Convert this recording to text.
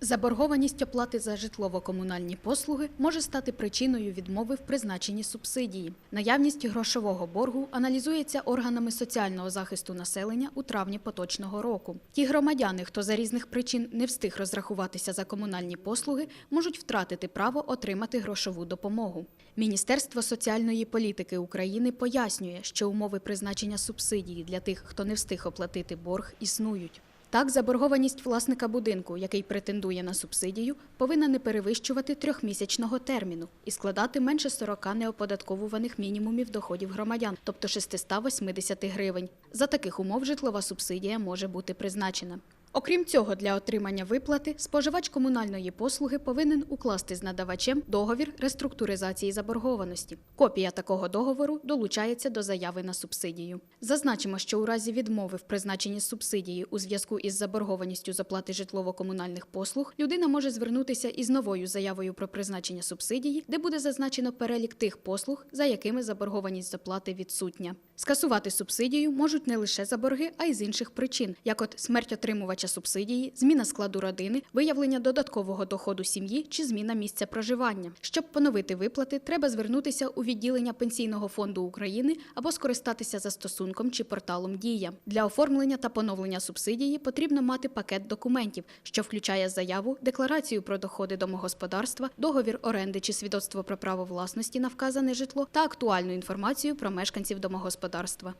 Заборгованість оплати за житлово-комунальні послуги може стати причиною відмови в призначенні субсидії. Наявність грошового боргу аналізується органами соціального захисту населення у травні поточного року. Ті громадяни, хто за різних причин не встиг розрахуватися за комунальні послуги, можуть втратити право отримати грошову допомогу. Міністерство соціальної політики України пояснює, що умови призначення субсидії для тих, хто не встиг оплатити борг, існують. Так, заборгованість власника будинку, який претендує на субсидію, повинна не перевищувати трьохмісячного терміну і складати менше 40 неоподатковуваних мінімумів доходів громадян, тобто 680 гривень. За таких умов житлова субсидія може бути призначена. Окрім цього, для отримання виплати споживач комунальної послуги повинен укласти з надавачем договір реструктуризації заборгованості. Копія такого договору долучається до заяви на субсидію. Зазначимо, що у разі відмови в призначенні субсидії у зв'язку із заборгованістю з оплати житлово-комунальних послуг людина може звернутися із новою заявою про призначення субсидії, де буде зазначено перелік тих послуг, за якими заборгованість з оплати відсутня. Скасувати субсидію можуть не лише за борги, а й з інших причин, як от смерть отримувача субсидії, зміна складу родини, виявлення додаткового доходу сім'ї чи зміна місця проживання. Щоб поновити виплати, треба звернутися у відділення Пенсійного фонду України або скористатися застосунком чи порталом Дія. Для оформлення та поновлення субсидії потрібно мати пакет документів, що включає заяву, декларацію про доходи домогосподарства, договір оренди чи свідоцтво про право власності на вказане житло та актуальну інформацію про мешканців домогосподарства.